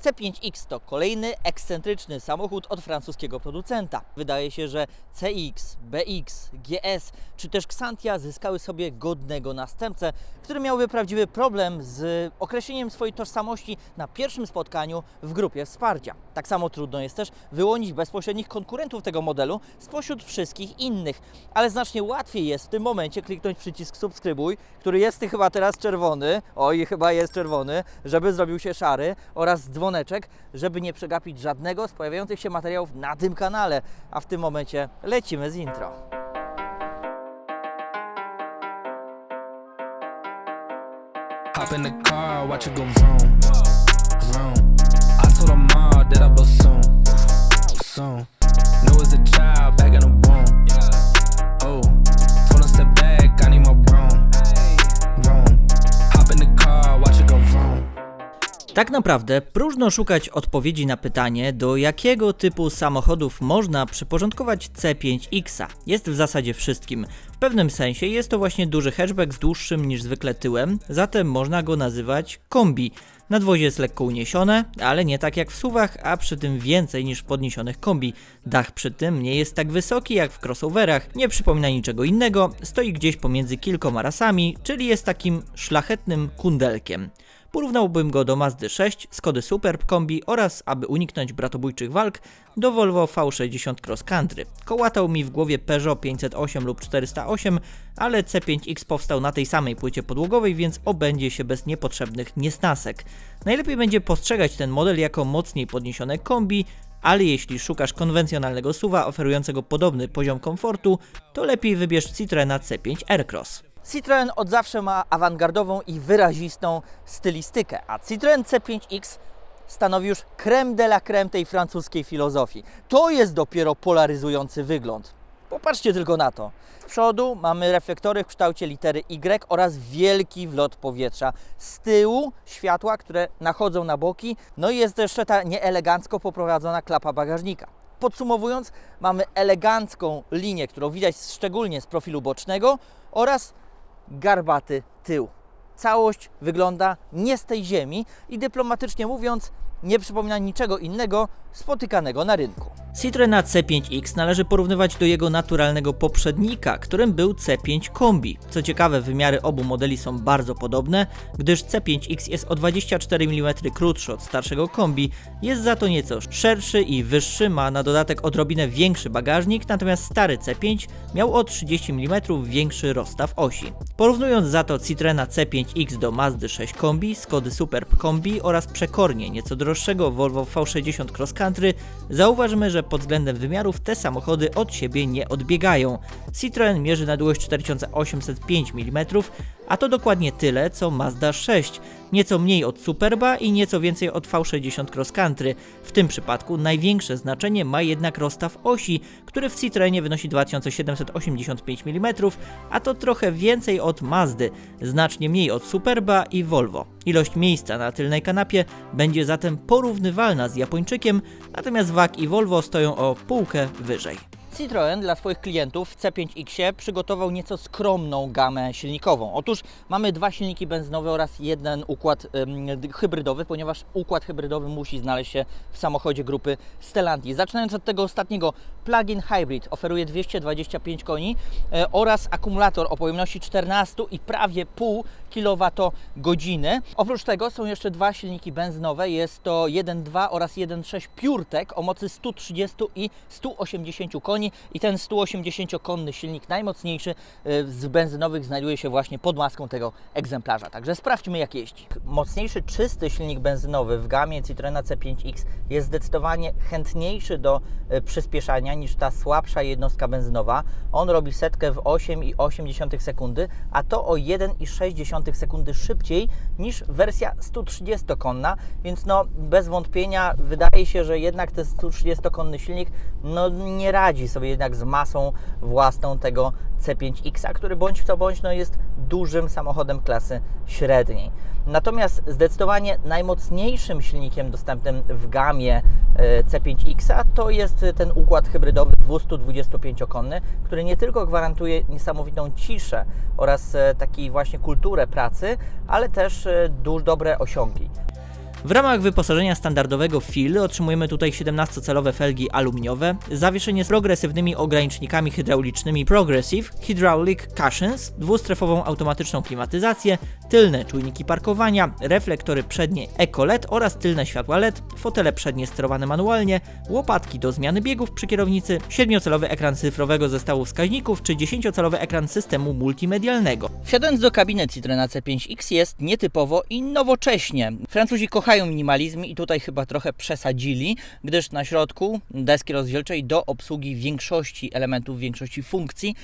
C5X to kolejny ekscentryczny samochód od francuskiego producenta. Wydaje się, że CX, BX, GS czy też Xantia zyskały sobie godnego następcę, który miałby prawdziwy problem z określeniem swojej tożsamości na pierwszym spotkaniu w grupie wsparcia. Tak samo trudno jest też wyłonić bezpośrednich konkurentów tego modelu spośród wszystkich innych, ale znacznie łatwiej jest w tym momencie kliknąć przycisk subskrybuj, który jest chyba teraz czerwony, oj chyba jest czerwony, żeby zrobił się szary oraz dzwoneczek, żeby nie przegapić żadnego z pojawiających się materiałów na tym kanale. A w tym momencie lecimy z intro. Hop in the car, watch it go vroom, vroom. I told her mom that I blow soon, soon. Knew as a child back in the womb. Tak naprawdę próżno szukać odpowiedzi na pytanie, do jakiego typu samochodów można przyporządkować C5X. Jest w zasadzie wszystkim. W pewnym sensie jest to właśnie duży hatchback z dłuższym niż zwykle tyłem, zatem można go nazywać kombi. Nadwozie jest lekko uniesione, ale nie tak jak w suwach, a przy tym więcej niż w podniesionych kombi. Dach przy tym nie jest tak wysoki jak w crossoverach, nie przypomina niczego innego, stoi gdzieś pomiędzy kilkoma rasami, czyli jest takim szlachetnym kundelkiem. Porównałbym go do Mazdy 6, Skody Superb Kombi oraz, aby uniknąć bratobójczych walk, do Volvo V60 Cross Country. Kołatał mi w głowie Peugeot 508 lub 408, ale C5X powstał na tej samej płycie podłogowej, więc obędzie się bez niepotrzebnych niesnasek. Najlepiej będzie postrzegać ten model jako mocniej podniesione kombi, ale jeśli szukasz konwencjonalnego suwa oferującego podobny poziom komfortu, to lepiej wybierz Citroena C5 Aircross. Citroen od zawsze ma awangardową i wyrazistą stylistykę, a Citroen C5X stanowi już creme de la creme tej francuskiej filozofii. To jest dopiero polaryzujący wygląd. Popatrzcie tylko na to. Z przodu mamy reflektory w kształcie litery Y oraz wielki wlot powietrza. Z tyłu światła, które nachodzą na boki. No i jest jeszcze ta nieelegancko poprowadzona klapa bagażnika. Podsumowując, mamy elegancką linię, którą widać szczególnie z profilu bocznego oraz garbaty tył. Całość wygląda nie z tej ziemi i dyplomatycznie mówiąc, nie przypomina niczego innego spotykanego na rynku. Citroena C5X należy porównywać do jego naturalnego poprzednika, którym był C5 Kombi. Co ciekawe, wymiary obu modeli są bardzo podobne, gdyż C5X jest o 24 mm krótszy od starszego Kombi, jest za to nieco szerszy i wyższy, ma na dodatek odrobinę większy bagażnik, natomiast stary C5 miał o 30 mm większy rozstaw osi. Porównując za to Citroena C5X do Mazdy 6 Kombi, Skody Superb Kombi oraz przekornie nieco droższego Volvo V60 Cross Country, zauważmy, że pod względem wymiarów te samochody od siebie nie odbiegają. Citroen mierzy na długość 4805 mm, a to dokładnie tyle co Mazda 6, nieco mniej od Superba i nieco więcej od V60 Cross Country. W tym przypadku największe znaczenie ma jednak rozstaw osi, który w Citroenie wynosi 2785 mm, a to trochę więcej od Mazdy, znacznie mniej od Superba i Volvo. Ilość miejsca na tylnej kanapie będzie zatem porównywalna z Japończykiem, natomiast VAG i Volvo stoją o półkę wyżej. Citroen dla swoich klientów w C5X przygotował nieco skromną gamę silnikową. Otóż mamy dwa silniki benzynowe oraz jeden układ ym, hybrydowy, ponieważ układ hybrydowy musi znaleźć się w samochodzie grupy Stellantis. Zaczynając od tego ostatniego, plug-in hybrid oferuje 225 koni e, oraz akumulator o pojemności 14 i prawie pół kWh. Oprócz tego są jeszcze dwa silniki benzynowe, jest to 1.2 oraz 1.6 PureTech o mocy 130 i 180 koni i ten 180-konny silnik najmocniejszy e, z benzynowych znajduje się właśnie pod maską tego egzemplarza. Także sprawdźmy jak jeździ. Mocniejszy czysty silnik benzynowy w gamie Citroena C5X jest zdecydowanie chętniejszy do e, przyspieszania niż ta słabsza jednostka benzynowa. On robi setkę w 8,8 sekundy, a to o 1,6 sekundy szybciej niż wersja 130-konna, więc no bez wątpienia wydaje się, że jednak ten 130-konny silnik no nie radzi sobie jednak z masą własną tego C5X, który bądź co bądź no jest dużym samochodem klasy średniej. Natomiast zdecydowanie najmocniejszym silnikiem dostępnym w gamie e, C5X to jest ten układ hybrydowy 225-konny, który nie tylko gwarantuje niesamowitą ciszę oraz e, takiej właśnie kulturę pracy, ale też e, duż dobre osiągi. W ramach wyposażenia standardowego FIL otrzymujemy tutaj 17-calowe felgi aluminiowe, zawieszenie z progresywnymi ogranicznikami hydraulicznymi Progressive Hydraulic Cushions, dwustrefową automatyczną klimatyzację, tylne czujniki parkowania, reflektory przednie Eco LED oraz tylne światła LED, fotele przednie sterowane manualnie, łopatki do zmiany biegów przy kierownicy, 7-calowy ekran cyfrowego zestawu wskaźników czy 10-calowy ekran systemu multimedialnego. Wsiadając do kabiny Citroena C5X jest nietypowo i nowocześnie. Francuzi kochają minimalizm i tutaj chyba trochę przesadzili, gdyż na środku deski rozdzielczej do obsługi większości elementów, większości funkcji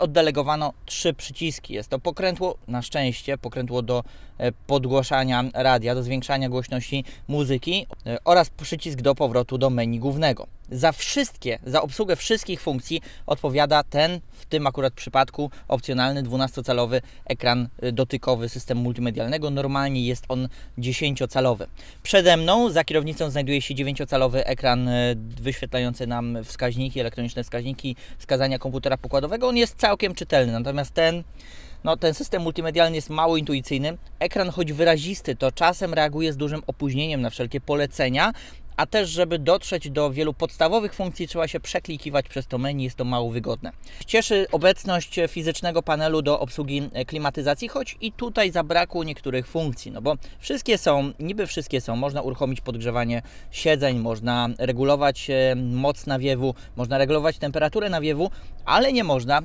oddelegowano trzy przyciski. Jest to pokrętło, na szczęście, pokrętło do e, podgłaszania radia, do zwiększania głośności muzyki e, oraz przycisk do powrotu do menu głównego. Za wszystkie, za obsługę wszystkich funkcji odpowiada ten, w tym akurat przypadku, opcjonalny 12-calowy ekran y, dotykowy systemu multimedialnego. Normalnie jest on 10-calowy. Przede mną, za kierownicą, znajduje się 9-calowy ekran wyświetlający nam wskaźniki, elektroniczne wskaźniki wskazania komputera pokładowego. On jest całkiem czytelny, natomiast ten no, ten system multimedialny jest mało intuicyjny. Ekran, choć wyrazisty, to czasem reaguje z dużym opóźnieniem na wszelkie polecenia, a też, żeby dotrzeć do wielu podstawowych funkcji, trzeba się przeklikiwać przez to menu, jest to mało wygodne. Cieszy obecność fizycznego panelu do obsługi e, klimatyzacji, choć i tutaj zabrakło niektórych funkcji, no bo wszystkie są, niby wszystkie są, można uruchomić podgrzewanie siedzeń, można regulować e, moc nawiewu, można regulować temperaturę nawiewu, ale nie można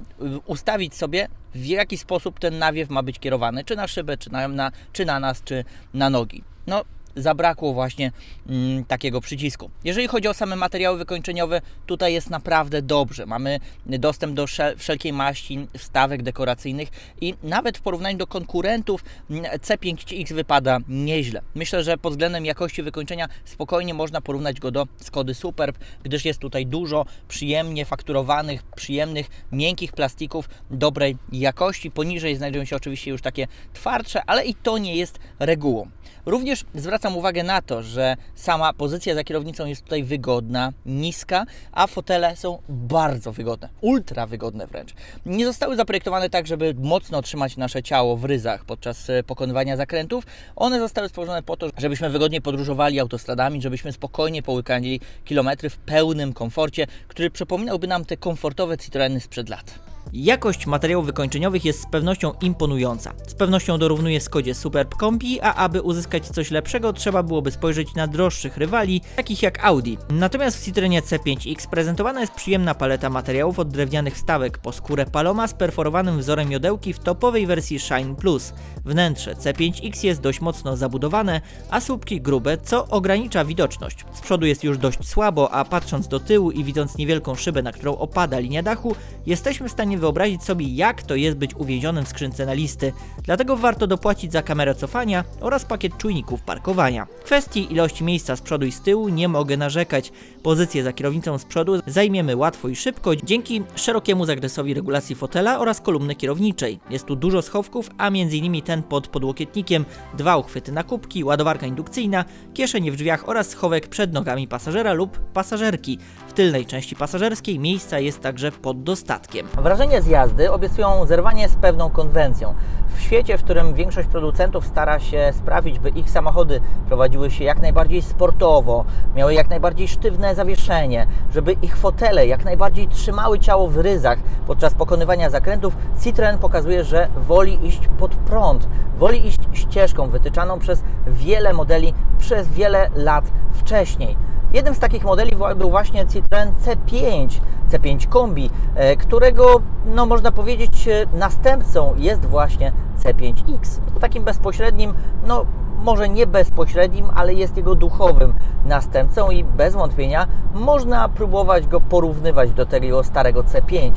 ustawić sobie w jaki sposób ten nawiew ma być kierowany, czy na szybę, czy na, czy na nas, czy na nogi. No, zabrakło właśnie mm, takiego przycisku. Jeżeli chodzi o same materiały wykończeniowe, tutaj jest naprawdę dobrze. Mamy dostęp do szel- wszelkiej maści wstawek dekoracyjnych i nawet w porównaniu do konkurentów mm, C5X wypada nieźle. Myślę, że pod względem jakości wykończenia spokojnie można porównać go do Skody Superb, gdyż jest tutaj dużo przyjemnie fakturowanych, przyjemnych, miękkich plastików dobrej jakości. Poniżej znajdują się oczywiście już takie twardsze, ale i to nie jest regułą. Również zwracam uwagę na to, że sama pozycja za kierownicą jest tutaj wygodna, niska, a fotele są bardzo wygodne, ultra wygodne wręcz. Nie zostały zaprojektowane tak, żeby mocno trzymać nasze ciało w ryzach podczas e, pokonywania zakrętów. One zostały stworzone po to, żebyśmy wygodnie podróżowali autostradami, żebyśmy spokojnie połykali kilometry w pełnym komforcie, który przypominałby nam te komfortowe Citroeny sprzed lat. Jakość materiałów wykończeniowych jest z pewnością imponująca. Z pewnością dorównuje Skodzie Superb Combi, a aby uzyskać coś lepszego, trzeba byłoby spojrzeć na droższych rywali, takich jak Audi. Natomiast w Citroenie C5X prezentowana jest przyjemna paleta materiałów od drewnianych wstawek po skórę Paloma z perforowanym wzorem jodełki w topowej wersji Shine Plus. Wnętrze C5X jest dość mocno zabudowane, a słupki grube, co ogranicza widoczność. Z przodu jest już dość słabo, a patrząc do tyłu i widząc niewielką szybę, na którą opada linia dachu, jesteśmy w stanie wyobrazić sobie, jak to jest być uwięzionym w skrzynce na listy. Dlatego warto dopłacić za kamerę cofania oraz pakiet czujników parkowania. W kwestii ilości miejsca z przodu i z tyłu nie mogę narzekać. Pozycję za kierownicą z przodu zajmiemy łatwo i szybko dzięki szerokiemu zakresowi regulacji fotela oraz kolumny kierowniczej. Jest tu dużo schowków, a m.in. ten pod podłokietnikiem, dwa uchwyty na kubki, ładowarka indukcyjna, kieszenie w drzwiach oraz schowek przed nogami pasażera lub pasażerki. W tylnej części pasażerskiej miejsca jest także pod dostatkiem. Wrażenie z jazdy obiecują zerwanie z pewną konwencją. W świecie, w którym większość producentów stara się sprawić, by ich samochody prowadziły się jak najbardziej sportowo, miały jak najbardziej sztywne zawieszenie, żeby ich fotele jak najbardziej trzymały ciało w ryzach podczas pokonywania zakrętów, Citroen pokazuje, że woli iść pod prąd, woli iść ścieżką wytyczaną przez wiele modeli przez wiele lat wcześniej. Jednym z takich modeli był właśnie Citroen C5, C5 Kombi, e, którego, no można powiedzieć, e, następcą jest właśnie C5X. Takim bezpośrednim, no może nie bezpośrednim, ale jest jego duchowym następcą i bez wątpienia można próbować go porównywać do tego starego C5.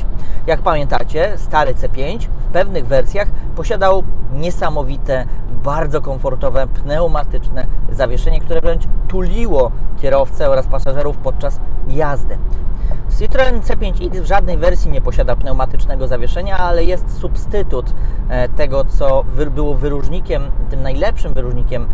Jak pamiętacie, stary C5 w pewnych wersjach posiadał niesamowite, bardzo komfortowe, pneumatyczne zawieszenie, które wręcz tuliło kierowcę oraz pasażerów podczas jazdy. Citroen C5X w żadnej wersji nie posiada pneumatycznego zawieszenia, ale jest substytut e, tego, co było wyróżnikiem, tym najlepszym wyróżnikiem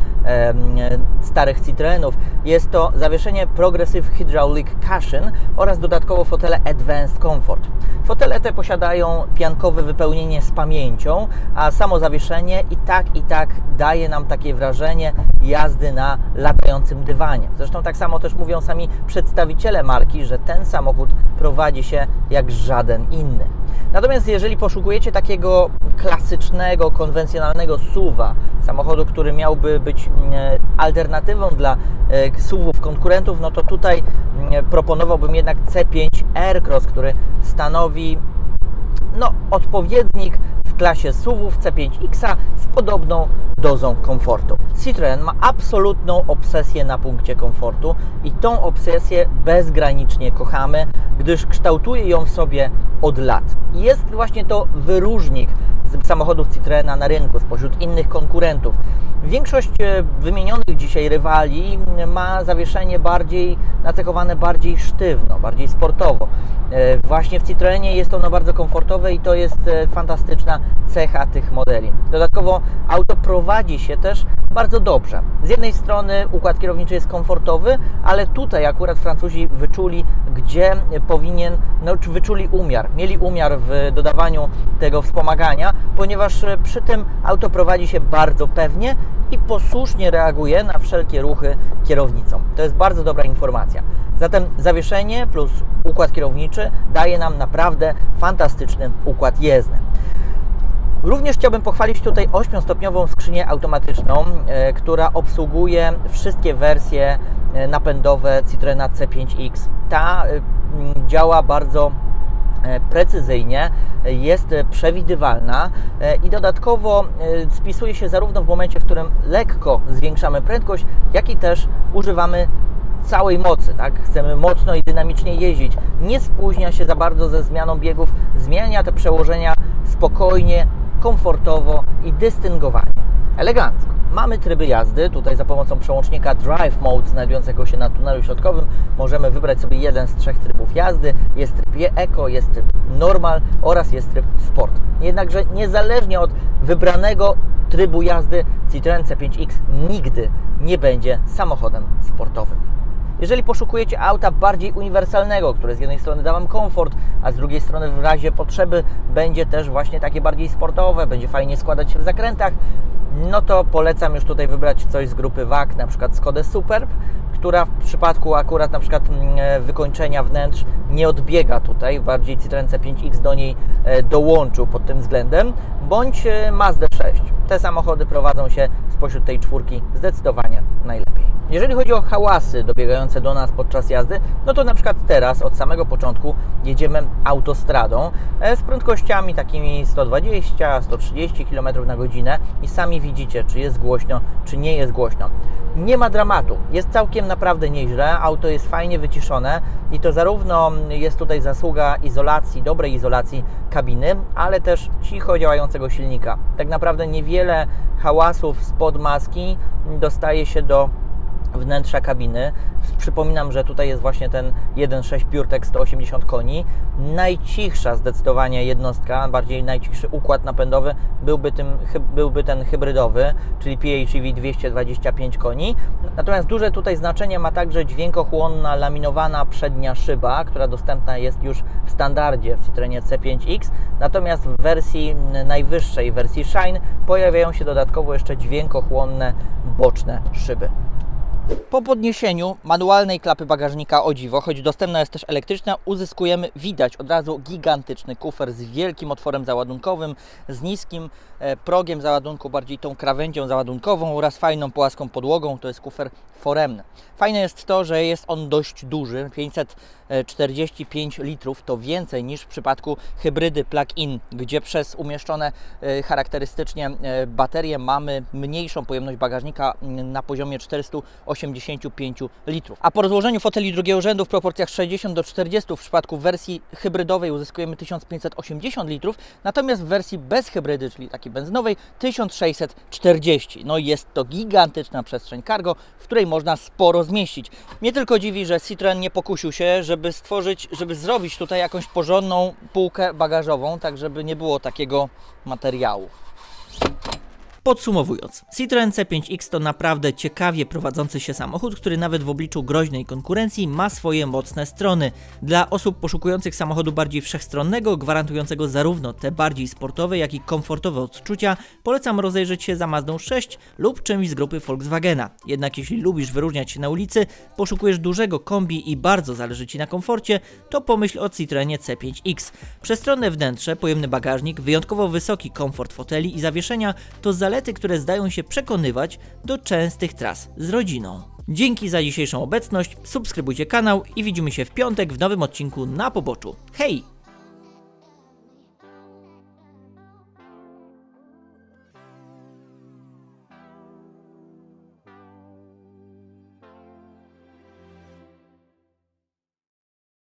starych Citroenów. Jest to zawieszenie Progressive Hydraulic Cushion oraz dodatkowo fotele Advanced Comfort. Fotele te posiadają piankowe wypełnienie z pamięcią, a samo zawieszenie i tak i tak daje nam takie wrażenie jazdy na latającym dywanie. Zresztą tak samo też mówią sami przedstawiciele marki, że ten samochód prowadzi się jak żaden inny. Natomiast jeżeli poszukujecie takiego klasycznego, konwencjonalnego SUV-a, samochodu, który miałby być mm, alternatywą dla e, SUV-ów konkurentów, no to tutaj mm, proponowałbym jednak C5 Aircross, który stanowi no, odpowiednik w klasie SUV-ów C5X z podobną dozą komfortu. Citroen ma absolutną obsesję na punkcie komfortu i tą obsesję bezgranicznie kochamy, gdyż kształtuje ją w sobie od lat. Jest właśnie to wyróżnik samochodów Citroena na rynku spośród innych konkurentów. Większość e, wymienionych dzisiaj rywali ma zawieszenie bardziej nacechowane bardziej sztywno, bardziej sportowo. E, Właśnie w Citroenie jest ono bardzo komfortowe i to jest e, fantastyczna cecha tych modeli. Dodatkowo auto prowadzi się też bardzo dobrze. Z jednej strony układ kierowniczy jest komfortowy, ale tutaj akurat Francuzi wyczuli, gdzie powinien, no wyczuli umiar, mieli umiar w dodawaniu tego wspomagania, ponieważ przy tym auto prowadzi się bardzo pewnie i posłusznie reaguje na wszelkie ruchy kierownicą. To jest bardzo dobra informacja. Zatem zawieszenie plus układ kierowniczy daje nam naprawdę fantastyczny układ jezdny. Również chciałbym pochwalić tutaj 8-stopniową skrzynię automatyczną, e, która obsługuje wszystkie wersje e, napędowe Citroena C5X. Ta e, działa bardzo precyzyjnie, e, jest e, przewidywalna e, i dodatkowo e, spisuje się zarówno w momencie, w którym lekko zwiększamy prędkość, jak i też używamy całej mocy, tak? Chcemy mocno i dynamicznie jeździć. Nie spóźnia się za bardzo ze zmianą biegów, zmienia te przełożenia spokojnie, komfortowo i dystyngowanie. Elegancko. Mamy tryby jazdy. Tutaj za pomocą przełącznika Drive Mode znajdującego się na tunelu środkowym możemy wybrać sobie jeden z trzech trybów jazdy. Jest tryb Eco, jest tryb Normal oraz jest tryb Sport. Jednakże niezależnie od wybranego trybu jazdy Citroen C5X nigdy nie będzie samochodem sportowym. Jeżeli poszukujecie auta bardziej uniwersalnego, które z jednej strony da Wam komfort, a z drugiej strony w razie potrzeby będzie też właśnie takie bardziej sportowe, będzie fajnie składać się w zakrętach, no to polecam już tutaj wybrać coś z grupy WAG, na przykład Skodę Superb, która w przypadku akurat na przykład mm, wykończenia wnętrz nie odbiega tutaj, bardziej Citroen C5X do niej e, dołączył pod tym względem, bądź e, Mazda 6. Te samochody prowadzą się spośród tej czwórki zdecydowanie najlepiej. Jeżeli chodzi o hałasy dobiegające do nas podczas jazdy, no to na przykład teraz od samego początku jedziemy autostradą e, z prędkościami takimi 120-130 km na godzinę i sami widzicie, czy jest głośno, czy nie jest głośno. Nie ma dramatu, jest całkiem naprawdę nieźle, auto jest fajnie wyciszone i to zarówno jest tutaj zasługa izolacji, dobrej izolacji kabiny, ale też cicho działającego silnika. Tak naprawdę niewiele hałasów spod maski dostaje się do wnętrza kabiny. Przypominam, że tutaj jest właśnie ten 1.6 PureTech 180 koni. Najcichsza zdecydowanie jednostka, bardziej najcichszy układ napędowy byłby, tym, byłby ten hybrydowy, czyli PHEV 225 koni. Natomiast duże tutaj znaczenie ma także dźwiękochłonna laminowana przednia szyba, która dostępna jest już w standardzie w Citroenie C5X. Natomiast w wersji najwyższej, wersji Shine, pojawiają się dodatkowo jeszcze dźwiękochłonne boczne szyby. Po podniesieniu manualnej klapy bagażnika o dziwo, choć dostępna jest też elektryczna, uzyskujemy, widać od razu gigantyczny kufer z wielkim otworem załadunkowym, z niskim e, progiem załadunku, bardziej tą krawędzią załadunkową oraz fajną płaską podłogą. To jest kufer foremny. Fajne jest to, że jest on dość duży, 545 litrów, to więcej niż w przypadku hybrydy plug-in, gdzie przez umieszczone e, charakterystycznie e, baterie mamy mniejszą pojemność bagażnika mm, na poziomie 480 85 litrów. A po rozłożeniu foteli drugiego rzędu w proporcjach 60 do 40 w przypadku wersji hybrydowej uzyskujemy 1580 litrów, natomiast w wersji bez hybrydy, czyli takiej benzynowej 1640. No i jest to gigantyczna przestrzeń cargo, w której można sporo zmieścić. Mnie tylko dziwi, że Citroen nie pokusił się, żeby stworzyć, żeby zrobić tutaj jakąś porządną półkę bagażową, tak żeby nie było takiego materiału. Podsumowując, Citroen C5X to naprawdę ciekawie prowadzący się samochód, który nawet w obliczu groźnej konkurencji ma swoje mocne strony. Dla osób poszukujących samochodu bardziej wszechstronnego, gwarantującego zarówno te bardziej sportowe, jak i komfortowe odczucia, polecam rozejrzeć się za Mazdą 6 lub czymś z grupy Volkswagena. Jednak jeśli lubisz wyróżniać się na ulicy, poszukujesz dużego kombi i bardzo zależy Ci na komforcie, to pomyśl o Citroenie C5X. Przestronne wnętrze, pojemny bagażnik, wyjątkowo wysoki komfort foteli i zawieszenia to zalety, które zdają się przekonywać do częstych tras z rodziną. Dzięki za dzisiejszą obecność, subskrybujcie kanał i widzimy się w piątek w nowym odcinku na poboczu. Hej!